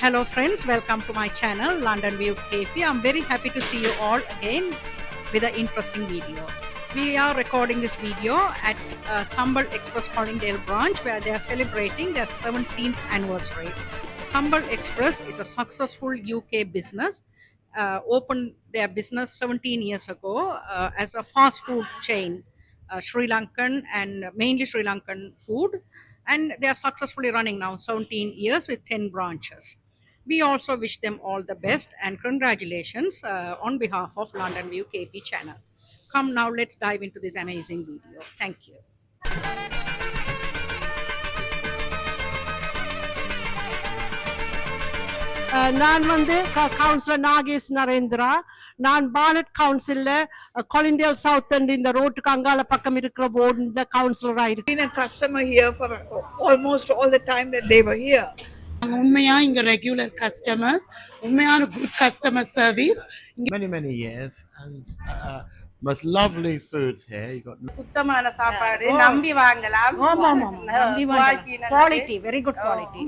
Hello, friends. Welcome to my channel, London View KP. I'm very happy to see you all again with an interesting video. We are recording this video at uh, Sambal Express Collingdale branch where they are celebrating their 17th anniversary. Sambal Express is a successful UK business. Uh, opened their business 17 years ago uh, as a fast food chain, uh, Sri Lankan and mainly Sri Lankan food and they are successfully running now 17 years with 10 branches. We also wish them all the best and congratulations uh, on behalf of London View KP channel. Come now, let's dive into this amazing video. Thank you. அஹ் நான் வந்து councillor Nagesh Narendra நான் Barnet கவுன்சில்ல Colindale south and இந்த ரோட்டுக்கு அங்கால பக்கம் இருக்கிற போர்டுல கவுன்சிலரா இருக்கேன் been a customer here for almost all the time that உண்மையா இங்க ரெகுலர் கஸ்டமர்ஸ் உண்மையான good customer service many many years and uh, most lovely foods here. You got சுத்தமான சாப்பாடு நம்பி வாங்கலாம் Quality நல்லது. Quality, very good quality.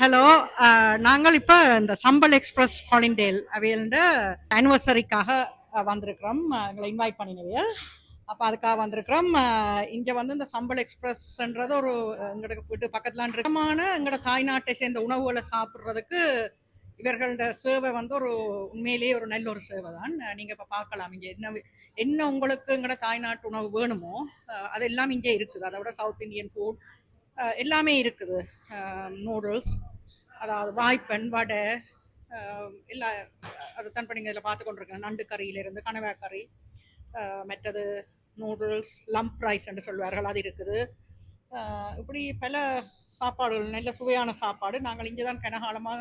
Hello uh, நாங்கள் இப்போ இந்த சம்பல் எக்ஸ்பிரஸ் காலிண்டேல் அவையல்ட ஆனிவர்சரிக்காக வந்திருக்கிறோம். எங்களை இன்வைட் பண்ணினவையல் அப்போ அதுக்காக வந்திருக்கிறோம். இங்கே வந்து இந்த சம்பல் எக்ஸ்பிரஸ்ன்றது ஒரு எங்களோட வீட்டு பக்கத்தில் இருக்கமான எங்களோட தாய்நாட்டை சேர்ந்த உணவுகளை சாப்பிட்றதுக்கு இவர்களோட சேவை வந்து ஒரு உண்மையிலேயே ஒரு நல்ல ஒரு சேவை தான் நீங்கள் இப்போ பார்க்கலாம். இங்கே என்ன என்ன உங்களுக்கு எங்களோட தாய்நாட்டு உணவு வேணுமோ அதெல்லாம் அது எல்லாம் இங்கே இருக்குது. அதை விட சவுத் இந்தியன் ஃபுட் எல்லாமே இருக்குது. நூடுல்ஸ் அதாவது வாய்ப்பன் வடை எல்லா அது தான் பண்ணி இதில் பார்த்து கொண்டிருக்கேன் நண்டு கறியிலிருந்து கனவா கறி மற்றது நூடுல்ஸ் லம்ப் ரைஸ் என்று சொல்வார்கள் அது இருக்குது. இப்படி பல சாப்பாடுகள் நல்ல சுவையான சாப்பாடு. நாங்கள் இங்கே தான் கனகாலமாக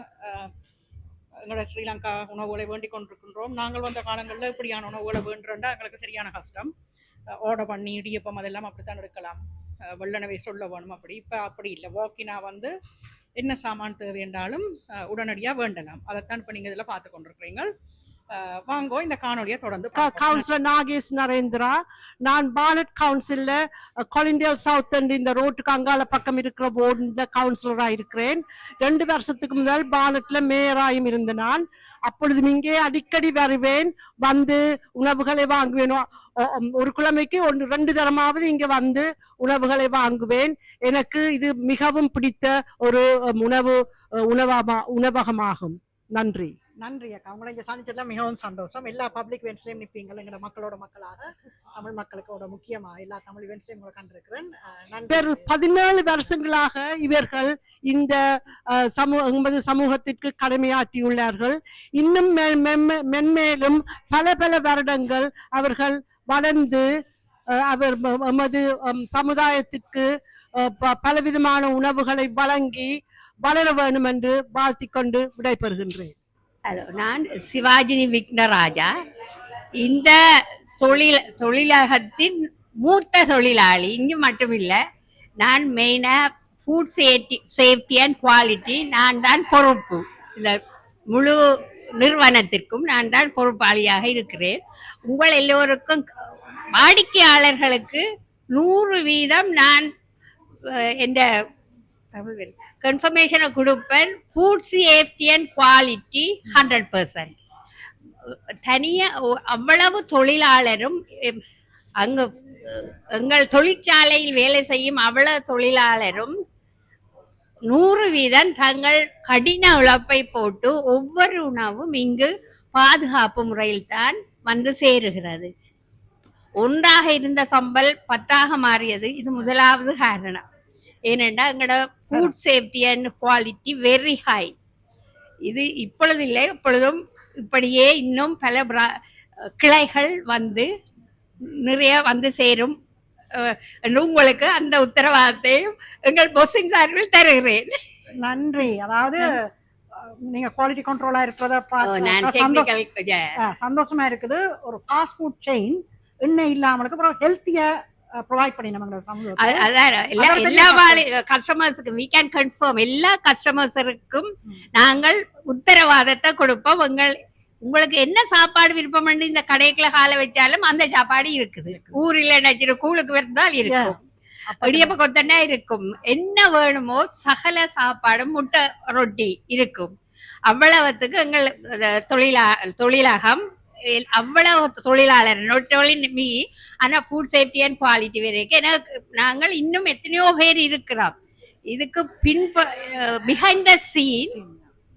எங்களோட ஸ்ரீலங்கா உணவுகளை வேண்டிக் கொண்டிருக்கின்றோம். நாங்கள் வந்த காலங்களில் இப்படியான உணவுகளை வேண்டுறா எங்களுக்கு சரியான கஷ்டம். ஆர்டர் பண்ணி இடியப்பம் அதெல்லாம் அப்படித்தான் எடுக்கலாம். வெள்ளனவே சொல்ல வேணும். அப்படி இப்போ அப்படி இல்லை. வாக்கினா வந்து என்ன சாமான் தேவை என்றாலும் உடனடியாக வேண்டலாம். அதைத்தான் இப்போ நீங்கள் இதில் பார்த்து கொண்டிருக்கிறீங்க வாங்கோ இந்த காணொலியை தொடர்ந்து. கவுன்சிலர் நாகேஷ் நரேந்திரா நான் பானட் கவுன்சில்ல கொலிண்டியல் சவுத் அண்ட் இந்த ரோட்டுக்கு அங்கால பக்கம் இருக்கிற போர்டுல கவுன்சிலரா இருக்கிறேன். ரெண்டு வருஷத்துக்கு முதல் பானட்ல மேயராயும் இருந்த நான். அப்பொழுதும் இங்கே அடிக்கடி வருவேன். வந்து உணவுகளை வாங்குவேன். ஒரு கிழமைக்கு ஒன்று ரெண்டு தரமாவது இங்க வந்து உணவுகளை வாங்குவேன். எனக்கு இது மிகவும் பிடித்த ஒரு உணவு உணவமா உணவகமாகும். நன்றி. நன்றி அக்கா. உங்களை இங்கே சந்திச்சதுல மிகவும் சந்தோஷம். எல்லா பப்ளிக் இவெண்ட்ஸ்லையும் நிற்பீங்கள் எங்களோட மக்களோட மக்களாக. தமிழ் மக்களுக்கோட முக்கியமா எல்லா தமிழ் இவெண்ட்ஸ்லையும் உங்களை கண்டிருக்கிறேன். இவர் பதினேழு வருஷங்களாக இவர்கள் இந்த சமூக எமது சமூகத்திற்கு கடமையாற்றியுள்ளார்கள். இன்னும் மெ- மென்மேலும் பல பல வருடங்கள் அவர்கள் வளர்ந்து அஹ், அவர் எமது சமுதாயத்திற்கு அஹ், ப- பலவிதமான உணவுகளை வழங்கி வளர வேண்டும் என்று வாழ்த்திக்கொண்டு விடைபெறுகின்றேன். ஹலோ நான் சிவாஜினி விக்னராஜா இந்த தொழில் தொழிலகத்தின் மூத்த தொழிலாளி இங்கு மட்டும் இல்லை நான் மெயினாக food safety safety and quality நான் தான் பொறுப்பு. இந்த முழு நிறுவனத்திற்கும் நான் தான் பொறுப்பாளியாக இருக்கிறேன். உங்கள் எல்லோருக்கும் வாடிக்கையாளர்களுக்கு நூறு வீதம் நான் என்ற தமிழ் கன்ஃபர்மேஷனை கொடுப்பேன். Food safety and quality hundred percent தனியாக அவ்வளவு தொழிலாளரும் எம், அங்கு எங்கள் தொழிற்சாலையில் வேலை செய்யும் அவ்வளவு தொழிலாளரும் நூறு வீதம் தங்கள் கடின உழைப்பை போட்டு ஒவ்வொரு உணவும் இங்கு பாதுகாப்பு முறையில் தான் வந்து சேருகிறது. ஒன்றாக இருந்த சம்பல் பத்தாக மாறியது. இது முதலாவது காரணம். ஏனென்றா எங்களோட food safety and quality very high இது இப்பொழுது இல்லை இப்பொழுதும் இப்படியே இன்னும் பல கிளைகள் வந்து நிறைய வந்து சேரும். என்று உங்களுக்கு அந்த உத்தரவாதத்தையும் எங்கள் பொஸ்ஸின் சார்பில் தருகிறேன். நன்றி. அதாவது நீங்க குவாலிட்டி கண்ட்ரோலா இருக்கிறத சந்தோஷமா. இருக்குது. ஒரு ஃபாஸ்ட் ஃபுட் செயின் எண்ணெய் இல்லாமலுக்கு அப்புறம் ஹெல்த்தியா ப்ரொவைட் பண்ணி நம்ம சமூகத்தில் அதான் எல்லா கஸ்டமர்ஸுக்கு கஸ்டமர்ஸருக்கும் நாங்கள் உத்தரவாதத்தை கொடுப்போம். உங்கள் உங்களுக்கு என்ன சாப்பாடு விருப்பம் இந்த கடைக்குள்ள கால வச்சாலும் அந்த சாப்பாடு இருக்குது. ஊரில் நினைச்சிரு கூழுக்கு விருந்தால் இருக்கும். இடியப்ப கொத்தண்டா இருக்கும். என்ன வேணுமோ சகல சாப்பாடும் முட்டை ரொட்டி இருக்கும். அவ்வளவுத்துக்கு எங்கள் தொழிலா தொழிலகம் அவ்வளவு தொழிலாளர் not only me ஆனா ஃபுட் சேஃப்டி அண்ட் குவாலிட்டி வரைக்கும் எனக்கு நாங்கள் இன்னும் எத்தனையோ பேர் இருக்கிறோம். இதுக்கு பின்ப behind the scene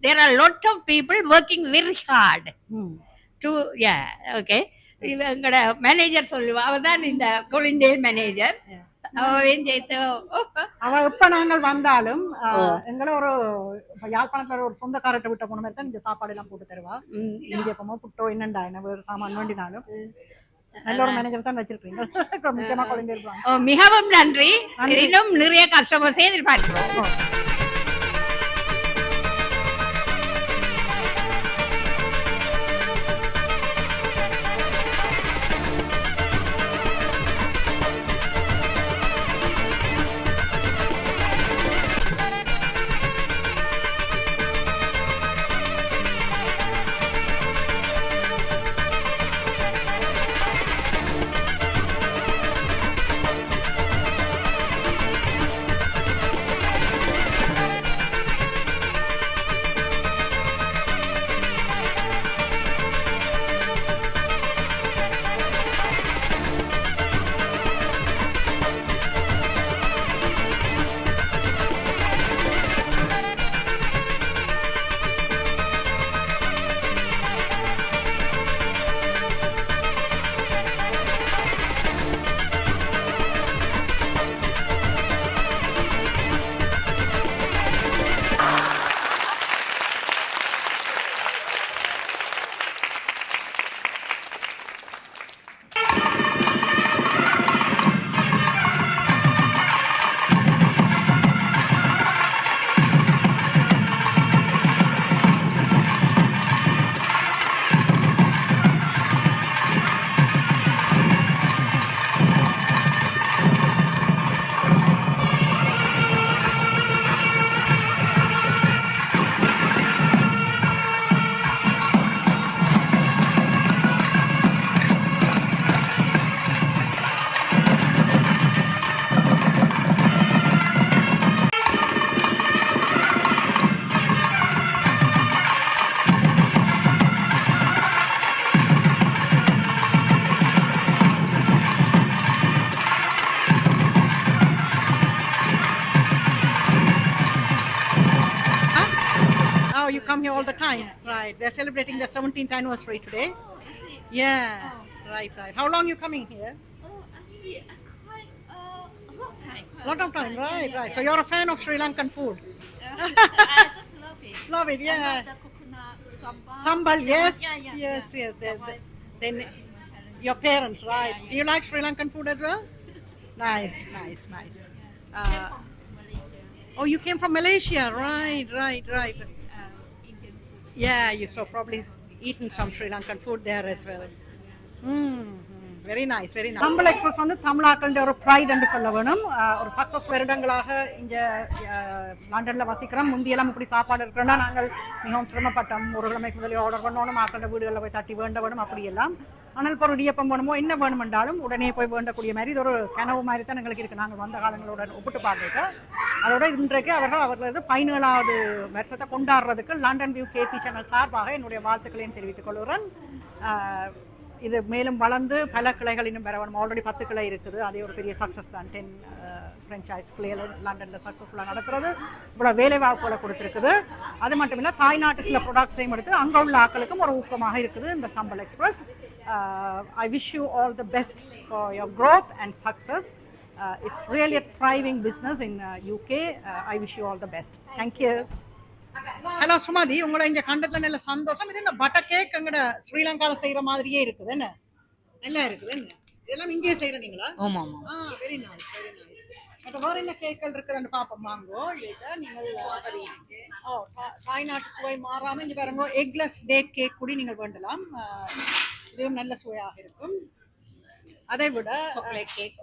there are lot of people working very hard to yeah okay எங்களோட மேனேஜர் சொல்லுவா. அவ தான் இந்த கொலிண்டே மேனேஜர் அவ எப்ப நாங்கள் வந்தாலும் எங்களை ஒரு யாழ்ப்பாணத்துல ஒரு சொந்தக்காரர்கிட்ட விட்ட போன மாதிரி தான் இந்த சாப்பாடு எல்லாம் போட்டு தருவா. இடியப்பமோ புட்டோ என்னண்டா என்ன வேறு சாமான் வேண்டினாலும். நல்ல ஒரு மேனேஜர் தான் வச்சிருக்கீங்க முக்கியமா குழந்தை மிகவும் நன்றி. நன்றி. இன்னும் நிறைய கஸ்டமர்ஸே எதிர்பார்க்கிறோம். Come here all the time, right? They're celebrating their 17th anniversary today. Yeah, right, right. How long you coming here? Oh, I see. Quite uh, a long time. Quite Lot of time, right, right. So you're a fan of Sri Lankan food. I just love it. Love it, yeah. love the coconut sambal. Sambal, yes, Yeah, yeah, yes, yeah. yes. They-. Then your parents, right? Do you like Sri Lankan food as well? Nice, nice, nice. Uh, Came from Malaysia. oh, you came from Malaysia, right, right, right. Yeah, you saw probably eaten some Sri Lankan food there as well. Mm, very nice very nice Tamil Express வந்து தமிழாக்களுடைய ஒரு fried என்று சொல்ல வேணும். ஒரு success வருடங்களாக இங்கே லண்டனில் வசிக்கிறோம். முந்தியெல்லாம் இப்படி சாப்பாடு இருக்கிறோம்னா நாங்கள் மிகவும் சிரமப்பட்டோம். ஒரு கிழமைக்கு முதலில் ஆர்டர் பண்ணணும். மக்களோட வீடுகளில் போய் தட்டி வேண்ட வேணும் அப்படியெல்லாம். ஆனால் இப்போ ஒரு இடியப்பம் வேணுமோ என்ன வேணுமென்றாலும் உடனே போய் வேண்டக்கூடிய மாதிரி இது ஒரு கனவு மாதிரி தான் எங்களுக்கு இருக்குது நாங்கள் வந்த காலங்களுடன் ஒப்பிட்டு பார்த்துட்டு அதோட இன்றைக்கு அவர்கள் அவர்களது பதினேழாவது வருஷத்தை கொண்டாடுறதுக்கு லண்டன் வியூ கேபி சேனல் சார்பாக என்னுடைய வாழ்த்துக்களையும் தெரிவித்துக் கொள்கிறேன். இது மேலும் வளர்ந்து பல கிளைகள் இன்னும் பெற வேணும். ஆல்ரெடி பத்து கிளை இருக்குது. அதே ஒரு பெரிய சக்ஸஸ் தான். டென் ஃப்ரெஞ்சைஸ் uh, கிளைகள் லண்டனில் சக்ஸஸ்ஃபுல்லாக நடத்துறது. இவ்வளோ வேலை வாய்ப்புகளை கொடுத்துருக்குது. அது மட்டும் இல்லை தாய்நாட்டு சில ப்ராடக்ட்ஸையும் எடுத்து அங்கே உள்ள ஆக்களுக்கும் ஒரு ஊக்கமாக இருக்குது. இந்த Sambal Express I wish you all the best for your growth and success it's really a thriving business in UK I Uh, all uh, wish best thank you hello Sumathi உங்களை இங்க கண்டதுல நல்ல சந்தோஷம். இது என்ன பட்டர் கேக் எங்கட ஸ்ரீலங்கால செய்யற மாதிரியே இருக்குது என்ன? நல்லா இருக்குது என்ன? இதெல்லாம் இங்கேயே செய்யறீங்களா ஆமா ஆமா. ஆ வெரி நைஸ் வெரி நைஸ் மற்ற வேற என்ன கேக்கள் இருக்குதுன்னு பாப்போம் வாங்கோ இதை நீங்கள் ஓ தாய்நாட்டு சுவை மாறாம இங்க பாருங்க எக்லெஸ் டேட் கேக் கூட நீங்கள் வேண்டலாம். இதுவும் நல்ல சுவையாக இருக்கும். அதை விட சாக்லேட் கேக்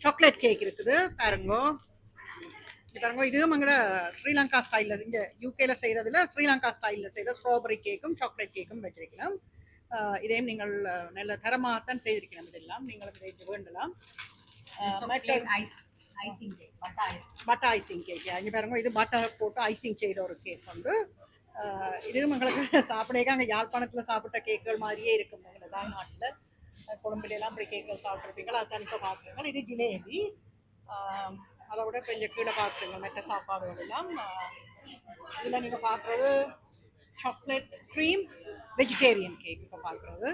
சாக்லேட் கேக் இருக்குது பாருங்கோ. பாருங்க இதுவும் எங்களோட ஸ்ரீலங்கா ஸ்டைலில் இங்கே யூகேல செய்கிறதுல ஸ்ரீலங்கா ஸ்டைலில் செய்த ஸ்ட்ராபெரி கேக்கும் சாக்லேட் கேக்கும் வச்சிருக்கணும் இதையும் நீங்கள் நல்ல தரமாகத்தான் செய்திருக்கணும் இதெல்லாம் நீங்கள் இதை வேண்டலாம். பட்டா ஐசிங் கேக் இங்கே பாருங்க இது பட்டர் போட்டு ஐசிங் செய்த ஒரு கேக் வந்து அஹ், இதுவும் எங்களுக்கு சாப்பிடக்க அங்கே யாழ்ப்பாணத்தில் சாப்பிட்ட கேக்குகள் மாதிரியே இருக்கும். எங்களை தாய்நாட்டில் கொழும்புலாம் அப்படி கேக்குகள் சாப்பிட்ருப்பீங்களா அதுதான் இப்போ பார்க்குறீங்க இது ஜிலேபி. அதை விட கொஞ்சம் கீழே பார்க்குறீங்க மற்ற சாப்பாடுகள் எல்லாம் இதில் நீங்கள் பார்க்குறது சாக்லேட் க்ரீம் வெஜிடேரியன் கேக் இப்போ பார்க்குறது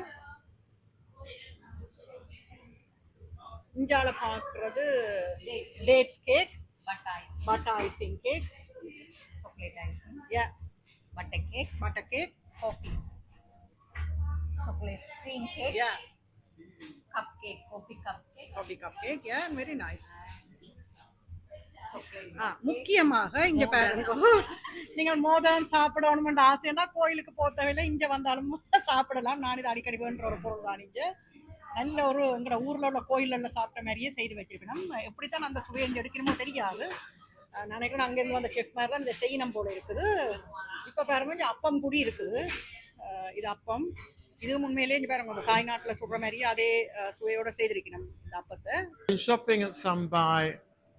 இஞ்சால பார்க்குறது dates cake butter ice butter icing cake. Chocolate icing Yeah, butter cake butter cake. Coffee chocolate cream cake Yeah, cupcake coffee cupcake coffee cupcake. Yeah, very nice. ஆ, முக்கியமாக இங்க பாருங்க. நீங்கள் மோதம் சாப்பிடணும்னு ஆசைன்னா கோயிலுக்கு போத்தவையில இங்க வந்தாலும் சாப்பிடலாம். நான் இது அடிக்கடி வேண்ட ஒரு பொருள் தான் இங்க. நல்ல ஒரு எங்களோட ஊர்ல உள்ள கோயில்ல சாப்பிட்ட மாதிரியே செய்து வச்சிருப்பேன் நம்ம எப்படித்தான் அந்த சுவையை இங்க எடுக்கணுமோ தெரியாது. அஹ் நான் நினைக்கிறேன் அங்கேருந்து வந்த செஃப் மாதிரி தான் இந்த செய்யணும் போல இருக்குது. இப்போ பாருங்க இங்க அப்பம் கூடி இருக்குது. இது அப்பம். இது உண்மையிலேயே இங்க பாருங்க காய் நாட்டுல சுடுற மாதிரியே அதே சுவையோட செய்திருக்கணும் இந்த அப்பத்தை.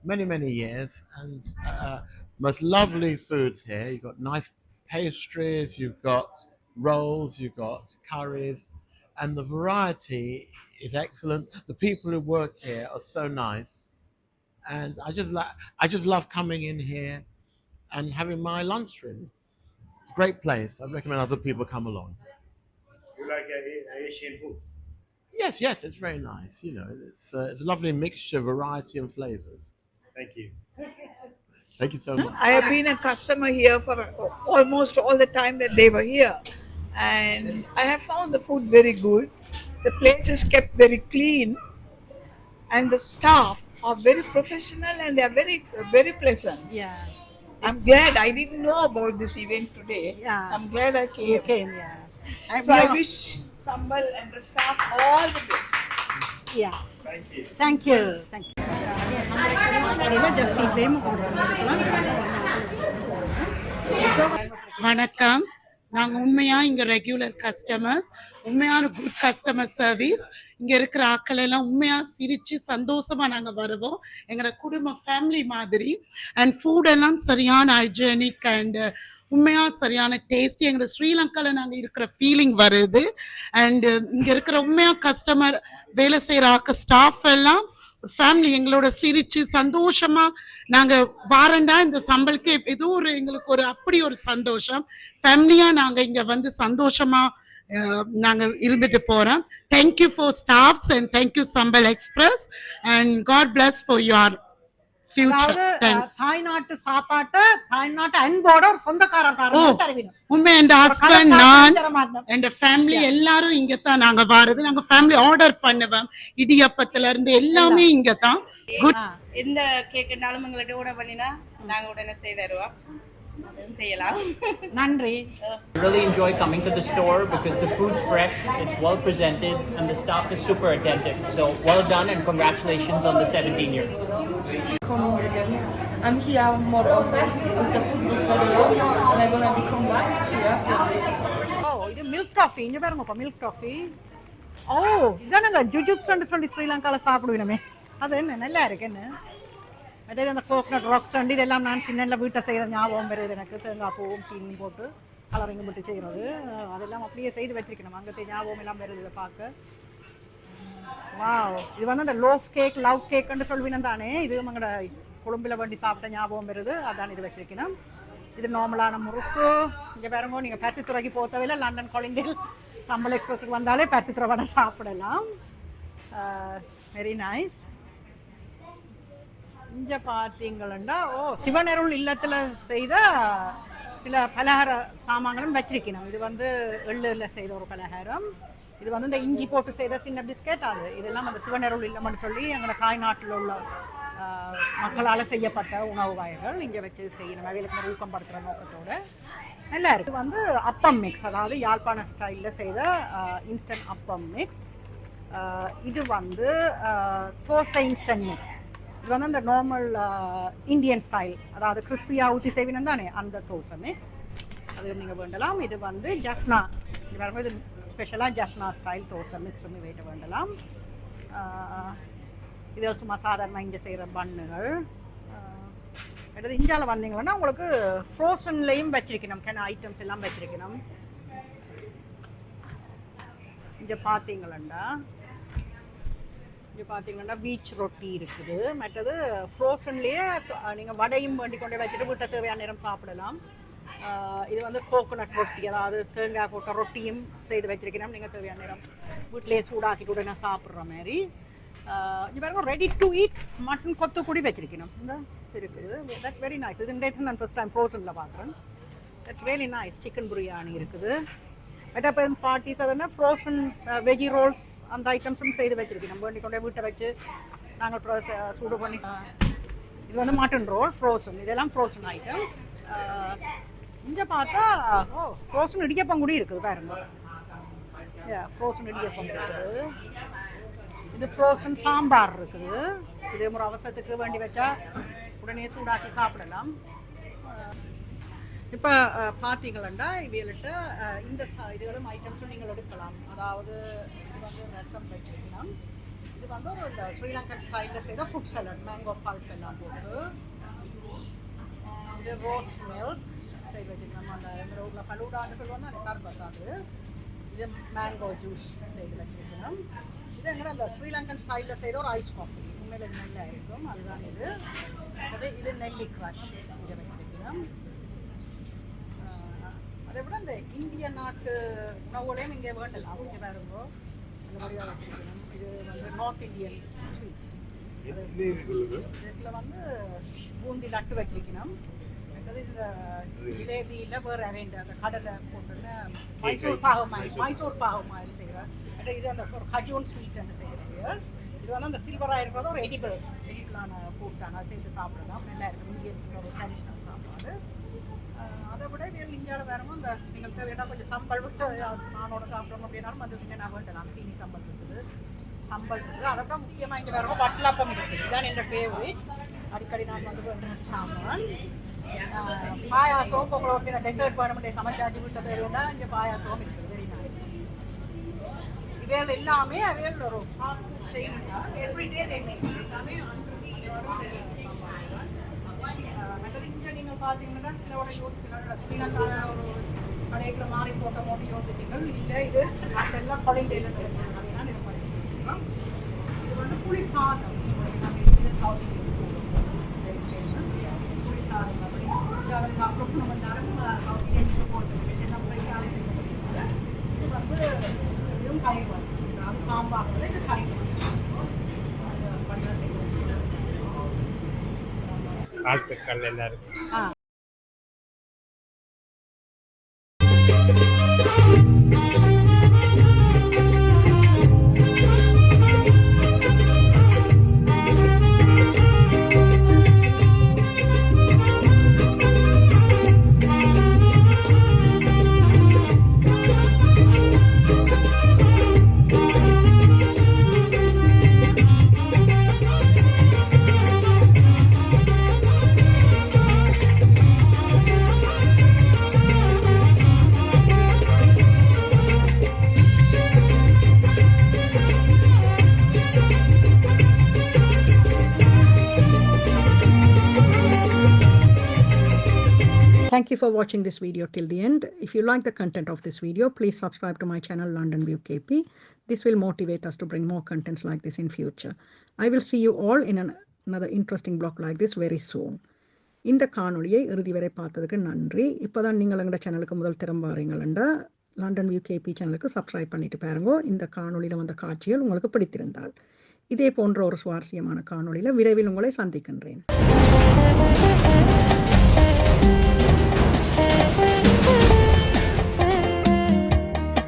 Been shopping at Sunbuy many, many years, and uh, most lovely foods here. You've got nice pastries, you've got rolls, you've got curries, and the variety is excellent. The people who work here are so nice, and I just like I just love coming in here and having my lunch. Really, it's a great place. I recommend other people come along. You like uh, Asian food? Yes, yes, it's very nice. You know, it's uh, it's a lovely mixture, variety, and flavors. Thank you. Thank you so much. I have been a customer here for almost all the time that they were here. And I have found the food very good. The place is kept very clean. And the staff are very professional and they are very, very pleasant. Yeah. I'm glad I didn't know about this event today. Yeah. I'm glad I came. You came, yeah. So I wish Sambal and the staff all the best. Yeah. Thank you. Thank you. Thank you. வணக்கம். நாங்கள் உண்மையாக இங்கே regular customers உண்மையான good customer service இங்கே இருக்கிற ஆக்கள் எல்லாம் உண்மையாக சிரித்து சந்தோஷமாக நாங்கள் வருவோம். எங்களோட குடும்ப ஃபேமிலி மாதிரி. அண்ட் ஃபுட் எல்லாம் சரியான ஹைஜீனிக் அண்ட் உண்மையாக சரியான டேஸ்டி எங்களோட ஸ்ரீலங்காவில் நாங்கள் இருக்கிற ஃபீலிங் வருது. அண்டு இங்கே இருக்கிற உண்மையாக கஸ்டமர் வேலை செய்கிற ஆக்க ஸ்டாஃப் எல்லாம் ஃபேமிலி எங்களோட சிரிச்சு சந்தோஷமா நாங்க வாரண்டா இந்த சம்பளுக்கு ஏதோ ஒரு எங்களுக்கு ஒரு அப்படி ஒரு சந்தோஷம். ஃபேமிலியா நாங்க இங்க வந்து சந்தோஷமா நாங்கள் நாங்க இருந்துட்டு போறோம். Thank you for staffs and thank you Sambal Express and God bless for your our தாய்நாட்டு சாப்பாட்டை தாய்நாட்டு அன்போட ஒரு சொந்தக்காரன் உண்மை என் ஹஸ்பண்ட் நான் என் ஃபேமிலி எல்லாரும் இங்க தான் நாங்க வாரது. நாங்க ஃபேமிலி ஆர்டர் பண்ணுவோம். இடியப்பத்துல இருந்து எல்லாமே இங்க தான் குட் எந்த கேக்குனாலும் எங்கள்கிட்ட கூட பண்ணினா நாங்க உடனே செய்து தருவோம். செய்யலாம் நன்றி really enjoy coming to the store because the food's fresh, it's well presented, and the staff is super attentive. So well done and congratulations on the 17 years. I'm here more often because the food was very well and I want to become back here. ஓ இது milk coffee இங்க பாருங்கப்பா milk coffee ஓ இதானே இந்த ஜுஜுப்ஸ்ன்னு சொல்லி ஸ்ரீலங்கால சாப்பிடுவினமே அது என்ன நல்லா இருக்கு என்ன அதே அந்த கோக்னட் ராக்ஸ் அண்ட் இதெல்லாம் நான் சின்ன வீட்டை செய்கிற ஞாபகம் வருது எனக்கு தேங்காய் பூவும் சீனியும் போட்டு கலரிங்கும் போட்டு செய்கிறது அதெல்லாம் அப்படியே செய்து வச்சிருக்கணும் அங்கத்தை ஞாபகம் எல்லாம் வருது இதை பார்க்க வாவ் இது வந்து அந்த லோஃப் கேக் லவ் கேக்குன்னு சொல்லுவீனம் தானே இது எங்களோட கொழும்பில் வண்டி சாப்பிட்ட ஞாபகம் வருது அதான் இது வச்சிருக்கணும் இது நார்மலான முறுக்கு இங்கே பாருங்க நீங்கள் பருத்தித்துறைக்கு போத்தவையில் லண்டன் கொலிண்டில் சம்பல் எக்ஸ்பிரஸுக்கு வந்தாலே பருத்தித்துறை வடை சாப்பிடலாம் வெரி நைஸ் இங்கே பார்த்தீங்களா ஓ சிவனருள் இல்லத்தில் செய்த சில பலகார சாமான்களும் வச்சிருக்கணும். இது வந்து எள்ளில் செய்த ஒரு பலகாரம். இது வந்து இந்த இஞ்சி போட்டு செய்த சின்ன பிஸ்கெட் அது. இதெல்லாம் அந்த சிவனருள் இல்லம்னு சொல்லி எங்களை தாய்நாட்டில் உள்ள மக்களால் செய்யப்பட்ட உணவு வகைகள். இங்கே வச்சு செய்யணும். அவைகளுக்கு ஊக்கப்படுத்துகிற நோக்கத்தோடு. நல்லா இருக்குது வந்து அப்பம் மிக்ஸ் அதாவது யாழ்ப்பாண ஸ்டைலில் செய்த இன்ஸ்டன்ட் அப்பம் மிக்ஸ் இது வந்து தோசை இன்ஸ்டன்ட் மிக்ஸ் இது வந்து அந்த நார்மல் இந்தியன் ஸ்டைல் அதாவது கிறிஸ்பியாக ஊற்றி செய்வினம் தானே அந்த தோசை மிக்ஸ் அது நீங்கள் வேண்டலாம். இது வந்து ஜஃப்னா இது வரும்போது இது ஸ்பெஷலாக ஜஃப்னா ஸ்டைல் தோசை மிக்ஸ் வந்து வேண்ட வேண்டலாம். இது சும்மா சாதாரண இங்கே செய்கிற பண்ணுகள் அடுத்து இந்தியாவில் வந்தீங்கன்னா உங்களுக்கு ஃப்ரோசன்லேயும் வச்சிருக்கணும். கேன ஐட்டம்ஸ் எல்லாம் வச்சிருக்கணும். இங்கே பார்த்தீங்களா இங்கே பார்த்தீங்கன்னா பீச் ரொட்டி இருக்குது. மற்றது ஃப்ரோசன்லேயே நீங்கள் வடையும் வேண்டி கொண்டு வச்சுட்டு வீட்டை தேவையான நேரம் சாப்பிடலாம். இது வந்து கோகோனட் ரொட்டி அதாவது தேங்காய் போட்ட ரொட்டியும் செய்து வச்சிருக்கணும் நீங்கள் தேவையான நேரம் வீட்டிலேயே சூடாக்கிட்டு உடனே சாப்பிட்ற மாதிரி. ஆஹ் இது பாருங்க ரெடி டு ஈட் மட்டன் கொத்து கூடி வச்சிருக்கணும் இந்த இருக்குது. தட்ஸ் வெரி நைஸ் இது இந்த நான் ஃபஸ்ட் டைம் ஃப்ரோசனில் பார்க்குறேன் that's very nice chicken biryani இருக்குது. பட் ஃபார்ட்டிஸ் பார்ட்டிஸ் அதுனா ஃப்ரோசன் வெஜி ரோல்ஸ் அந்த ஐட்டம்ஸும் செய்து வச்சிருக்கணும் வேண்டி கொண்டு போய் வீட்டை வச்சு நாங்கள் அப்புறம் சூடு பண்ணி இது வந்து மட்டன் ரோல் ஃப்ரோசன் இதெல்லாம் ஃப்ரோசன் ஐட்டம்ஸ் இங்கே பார்த்தா ஓ ஃப்ரோசன் இடியப்பம் கூட இருக்குது பாருங்க. ஃப்ரோசன் இடியப்பம் இருக்குது. இது ஃப்ரோசன் சாம்பார் இருக்குது. இது ஒரு அவசரத்துக்கு வேண்டி வச்சா உடனே சூடாக்கி சாப்பிடலாம். இப்போ பார்த்தீங்களா இவையிலிட்ட இந்த சா- இதுகளும் ஐட்டம்ஸும் நீங்கள் எடுக்கலாம். அதாவது இது வந்து ரசம் வைக்கலாம். இது வந்து ஒரு இந்த ஸ்ரீலங்கன் ஸ்டைலில் செய்த ஃபுட் சலட் மேங்கோ பல்ப் எல்லாம் போட்டு. இது ரோஸ் மில்க் செய்து வச்சுருக்கோம் அந்த எங்கள் ஊரில் ஃபலூடான்னு சொல்லுவாங்க அந்த சர்பத் அது. இது மேங்கோ ஜூஸ் செய்து வச்சுருக்கணும். இது எங்கட அந்த ஸ்ரீலங்கன் ஸ்டைலில் செய்த ஒரு ஐஸ் காஃபி உண்மையில் இது இருக்கும். அதுதான் இது. அது இது நெல்லி கிராஷ் இங்கே வச்சிருக்கணும். அதை விட இந்த இந்திய நாட்டு உணவுகளையும் இங்கே வேண்டலாம் இங்கே வேறுங்கோ அந்த மாதிரியாக இது வந்து நார்த் இந்தியன் ஸ்வீட்ஸ் இதில் வந்து பூந்தி லட்டு வச்சிருக்கணும். இந்த ஜிலேபியில் வேறு வேண்ட அந்த கடலை போட்டுன்னு மைசூர் பாகு மாதிரி மைசூர் பாகு. மாதிரி செய்கிறேன் இது அந்த ஒரு ஹஜூன் ஸ்வீட் செய்கிறது இது வந்து அந்த சில்வராக இருக்கிறது ஒரு எடிபிள் எடிபிளான ஃபுட் ஆனால் சேர்த்து சாப்பிடலாம். நல்லா இருக்கும். இந்தியன்ஸுக்கு ஒரு ட்ரெடிஷ்னல் சாப்பாடு. அதை விட வேறு இந்தியாவில் வேறமும் இந்த நீங்கள் தேவையான கொஞ்சம் சம்பல் விட்டு நானோட சாப்பிடணும் அப்படின்னாலும் வந்து நான் வேண்டாம். சீனி சம்பல் இருக்குது. சம்பல் இருக்குது. அதை தான் முக்கியமாக இங்கே வேறமும் வட்டலாப்பம் இருக்குது. இதுதான் என்ற ஃபேவரேட் அடிக்கடி நான் வந்து சாமான் பாயாசம் இப்போ உங்களை ஒரு சில டெசர்ட் வேணுமெண்டே சமைச்சாச்சு வீட்டை தேவையா இங்கே பாயாசம் இருக்குது. வெரி நைஸ் இவைகள் எல்லாமே அவைகள் ஒரு செய்யணும். எவ்ரிடே தே மேக் எல்லாமே பார்த்தீங்கன்னா சிலவோட யோசிக்கிறாங்க. ஸ்ரீலங்காவில் ஒரு கடைக்கிற மாதிரி போட்ட மாதிரி யோசிப்பீங்கள் இல்லை இது அதெல்லாம் கொலையில் அப்படின்னா இது பண்ணிருக்கோம் இது வந்து புளி சாதம். சவுத் இந்தியன் புளி சாதம் அப்படி நம்ம நேரம் சவுத் இந்தியன் போட்டு நம்ம செய்யப்படுகிறது. இது வந்து இதுவும் கறி வந்து சாம்பார் இது கறி அது படியாக செய்யணும் வாழ்த்துக்கள் எல்லாருக்கும். Thank you for watching this video till the end. If you like the content of this video, please subscribe to my channel London View KP. This will motivate us to bring more contents like this in future. I will see you all in an, another interesting blog like this very soon. இந்த காணொளியை இறுதி வரை பார்த்ததுக்கு நன்றி இப்போதான் நீங்கள் எங்களோட சேனலுக்கு முதல் திறம் வரீங்களா லண்டன் வியூ கேபி சேனலுக்கு சப்ஸ்கிரைப் பண்ணிட்டு பாருங்க இந்த காணொளியில் வந்த காட்சிகள் உங்களுக்கு பிடித்திருந்தால் இதே போன்ற ஒரு சுவாரஸ்யமான காணொளியில் விரைவில் உங்களை சந்திக்கின்றேன்